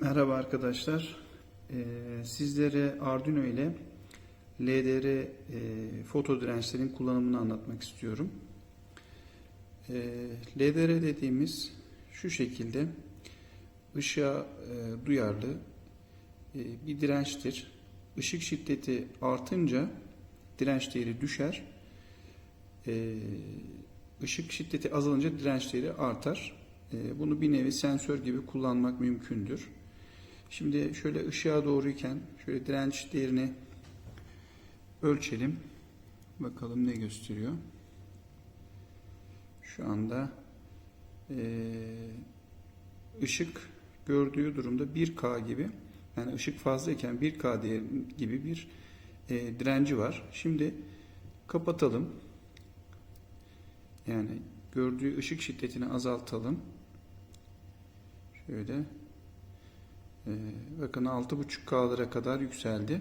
Merhaba arkadaşlar. Ee, sizlere Arduino ile LDR e, foto dirençlerin kullanımını anlatmak istiyorum. Ee, LDR dediğimiz şu şekilde ışığa e, duyarlı e, bir dirençtir. Işık şiddeti artınca direnç değeri düşer. Ee, ışık şiddeti azalınca direnç değeri artar. Ee, Bunu bir nevi sensör gibi kullanmak mümkündür. Şimdi şöyle ışığa doğruyken şöyle direnç değerini ölçelim. Bakalım ne gösteriyor. Şu anda eee, ışık gördüğü durumda 1K gibi yani ışık fazlayken 1K değeri gibi bir eee, direnci var. Şimdi kapatalım. Yani gördüğü ışık şiddetini azaltalım. Şöyle bakın 6.5K'lara kadar yükseldi.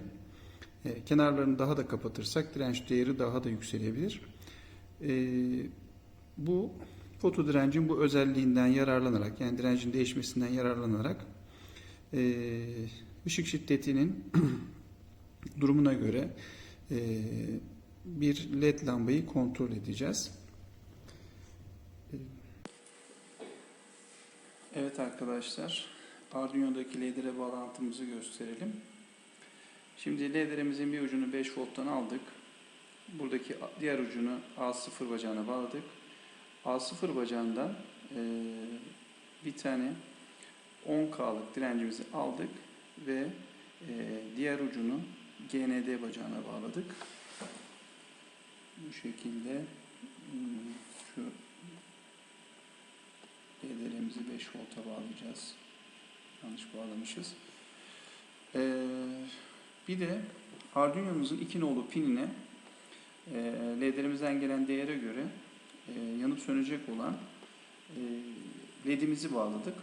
Ee, kenarlarını daha da kapatırsak direnç değeri daha da yükselebilir. Ee, bu foto direncin bu özelliğinden yararlanarak yani direncin değişmesinden yararlanarak ışık şiddetinin durumuna göre bir led lambayı kontrol edeceğiz. Evet arkadaşlar, Arduino'daki LDR bağlantımızı gösterelim. Şimdi LDR'imizin bir ucunu 5 volttan aldık. Buradaki diğer ucunu A0 bacağına bağladık. A0 bacağından eee, bir tane 10K'lık direncimizi aldık ve eee, diğer ucunu GND bacağına bağladık. Bu şekilde hmm, şu LDR'imizi 5 volta bağlayacağız. Yanlış bağlamışız. Ee, bir de Arduino'muzun 2 nolu pinine e, LED'lerimizden gelen değere göre e, yanıp sönecek olan e, LED'imizi bağladık.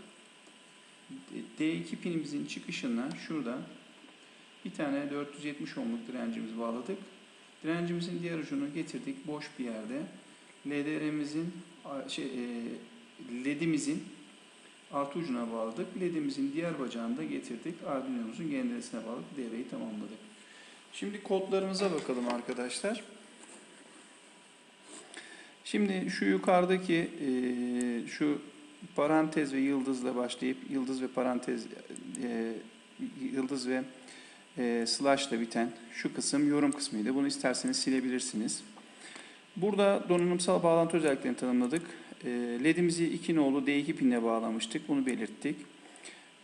D- D2 pinimizin çıkışına şurada bir tane 470 ohmluk direncimizi bağladık. Direncimizin diğer ucunu getirdik boş bir yerde. LDR'imizin a- şey, e, LED'imizin artı ucuna bağladık. LED'imizin diğer bacağını da getirdik. Arduino'muzun GND'sine bağladık. Devreyi tamamladık. Şimdi kodlarımıza bakalım arkadaşlar. Şimdi şu yukarıdaki e, şu parantez ve yıldızla başlayıp yıldız ve parantez e, yıldız ve e, slash ile biten şu kısım yorum kısmıydı. Bunu isterseniz silebilirsiniz. Burada donanımsal bağlantı özelliklerini tanımladık. E, LED'imizi 2 nolu D2 pinle bağlamıştık. Bunu belirttik.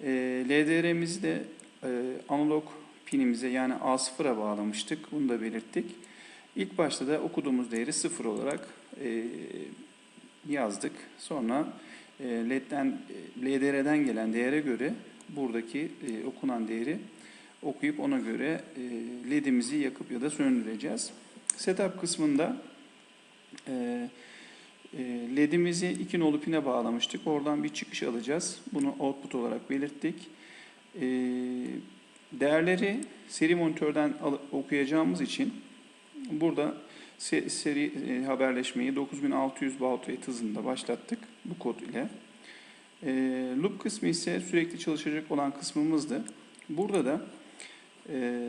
E, LDR'mizi de e, analog pinimize yani A0'a bağlamıştık. Bunu da belirttik. İlk başta da okuduğumuz değeri 0 olarak e, yazdık. Sonra e, LED'den, LDR'den gelen değere göre buradaki okunan değeri okuyup ona göre LED'imizi yakıp ya da söndüreceğiz. Setup kısmında LED'imizi iki nolu pine bağlamıştık. Oradan bir çıkış alacağız. Bunu output olarak belirttik. E, Değerleri seri monitörden okuyacağımız için burada se- seri e, haberleşmeyi 9600 baud rate hızında başlattık bu kod ile. E, loop kısmı ise sürekli çalışacak olan kısmımızdı. Burada da e,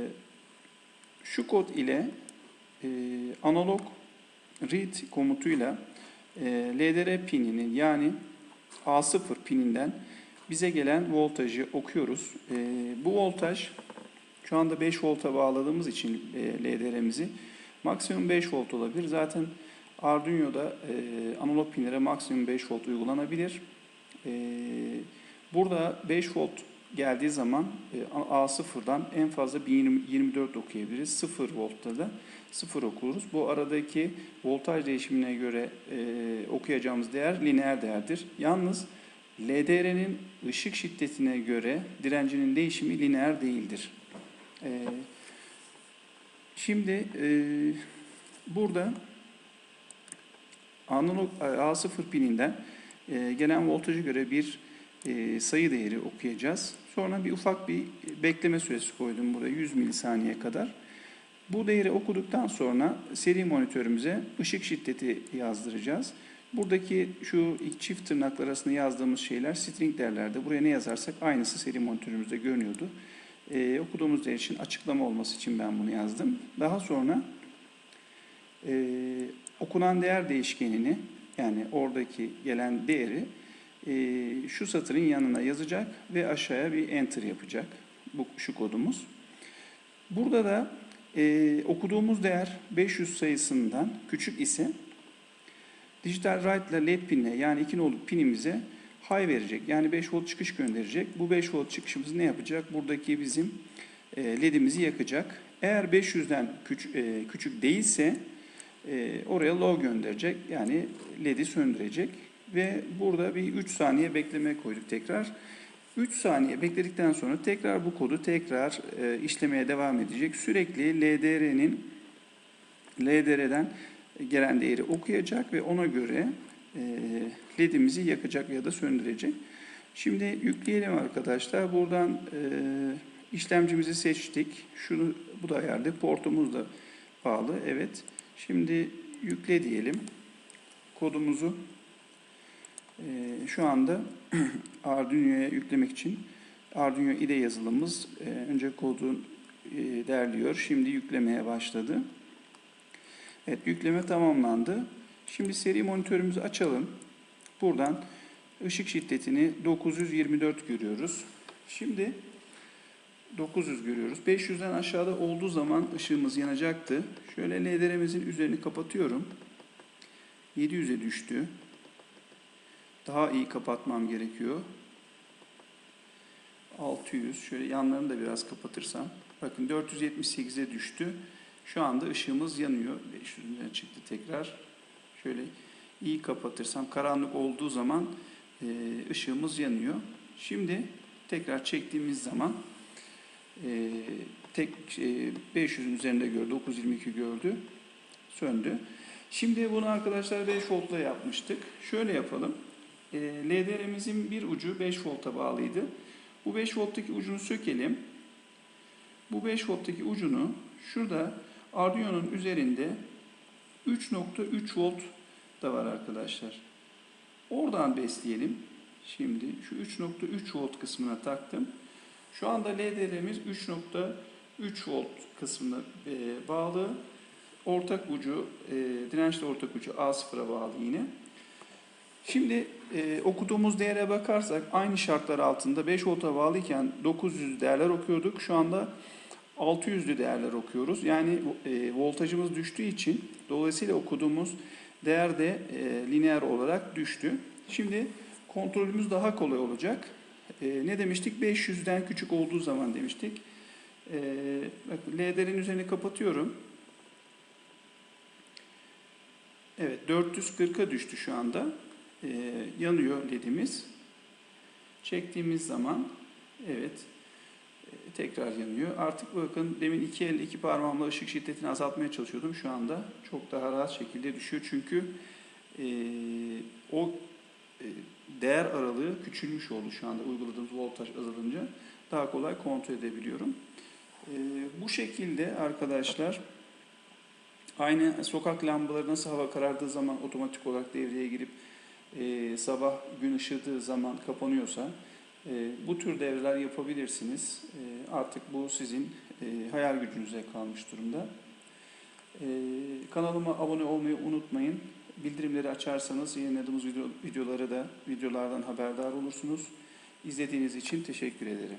şu kod ile e, analog read komutuyla LDR pininin yani A0 pininden bize gelen voltajı okuyoruz. E, bu voltaj şu anda 5 volta bağladığımız için e, LDR'mizi maksimum 5 volt olabilir. Zaten Arduino'da e, analog pinlere maksimum 5 volt uygulanabilir. E, burada 5 volt geldiği zaman e, A0'dan en fazla 1024 okuyabiliriz. 0 voltta da 0 okuruz. Bu aradaki voltaj değişimine göre e, okuyacağımız değer lineer değerdir. Yalnız LDR'nin ışık şiddetine göre direncinin değişimi lineer değildir. E, şimdi burada analog A0 pininden gelen voltaja göre bir sayı değeri okuyacağız. Sonra bir ufak bir bekleme süresi koydum buraya 100 milisaniye kadar. Bu değeri okuduktan sonra seri monitörümüze ışık şiddeti yazdıracağız. Buradaki şu çift tırnaklar arasında yazdığımız şeyler string değerlerde. Buraya ne yazarsak aynısı seri monitörümüzde görünüyordu. Ee, okuduğumuz değer için açıklama olması için ben bunu yazdım. Daha sonra e, okunan değer değişkenini yani oradaki gelen değeri e, şu satırın yanına yazacak ve aşağıya bir enter yapacak bu şu kodumuz. Burada da e, okuduğumuz değer 500 sayısından küçük ise dijital write ile led pinle yani 2 nolu pinimize high verecek. Yani 5 volt çıkış gönderecek. Bu 5 volt çıkışımız ne yapacak? Buradaki bizim e, ledimizi yakacak. Eğer 500'den küçük, e, küçük değilse e, oraya low gönderecek. Yani ledi söndürecek. Ve burada bir 3 saniye bekleme koyduk tekrar. 3 saniye bekledikten sonra tekrar bu kodu tekrar e, işlemeye devam edecek. Sürekli LDR'nin LDR'den gelen değeri okuyacak ve ona göre e, ledimizi yakacak ya da söndürecek. Şimdi yükleyelim arkadaşlar. Buradan e, işlemcimizi seçtik. Şunu bu da ayarlı. Portumuz da bağlı. Evet. Şimdi yükle diyelim. Kodumuzu şu anda Arduino'ya yüklemek için Arduino IDE yazılımımız e, önce kodu e, derliyor. Şimdi yüklemeye başladı. Evet yükleme tamamlandı. Şimdi seri monitörümüzü açalım. Buradan ışık şiddetini 924 görüyoruz. Şimdi 900 görüyoruz. 500'den aşağıda olduğu zaman ışığımız yanacaktı. Şöyle LDR'mizin üzerini kapatıyorum. 700'e düştü. Daha iyi kapatmam gerekiyor. 600. Şöyle yanlarını da biraz kapatırsam. Bakın 478'e düştü. Şu anda ışığımız yanıyor. 500'üne çıktı tekrar. Şöyle iyi kapatırsam karanlık olduğu zaman e, ışığımız yanıyor. Şimdi tekrar çektiğimiz zaman e, tek e, 500'ün üzerinde gördü. 922 gördü. Söndü. Şimdi bunu arkadaşlar 5 voltla yapmıştık. Şöyle yapalım. E, LDR'mizin bir ucu 5 volta bağlıydı. Bu 5 volttaki ucunu sökelim. Bu 5 volttaki ucunu şurada Arduino'nun üzerinde 3.3 volt da var arkadaşlar. Oradan besleyelim. Şimdi şu 3.3 volt kısmına taktım. Şu anda LDR'miz 3.3 volt kısmına e, bağlı. Ortak ucu, e, dirençli ortak ucu A0'a bağlı yine. Şimdi e, okuduğumuz değere bakarsak aynı şartlar altında 5 volta bağlıyken 900 değerler okuyorduk. Şu anda 600'lü değerler okuyoruz. Yani e, voltajımız düştüğü için dolayısıyla okuduğumuz değer de e, lineer olarak düştü. Şimdi kontrolümüz daha kolay olacak. E, ne demiştik? 500'den küçük olduğu zaman demiştik. E, bak, LDR'in üzerini kapatıyorum. Evet 440'a düştü şu anda. E, yanıyor ledimiz. Çektiğimiz zaman evet tekrar yanıyor. Artık bakın demin iki elle iki parmağımla ışık şiddetini azaltmaya çalışıyordum. Şu anda çok daha rahat şekilde düşüyor. Çünkü e, o e, değer aralığı küçülmüş oldu şu anda uyguladığımız voltaj azalınca. Daha kolay kontrol edebiliyorum. E, bu şekilde arkadaşlar aynı sokak lambaları nasıl hava karardığı zaman otomatik olarak devreye girip e, sabah gün ışıdığı zaman kapanıyorsa e, bu tür devreler yapabilirsiniz. E, artık bu sizin e, hayal gücünüze kalmış durumda. E, kanalıma abone olmayı unutmayın. Bildirimleri açarsanız yayınladığımız video, videoları da videolardan haberdar olursunuz. İzlediğiniz için teşekkür ederim.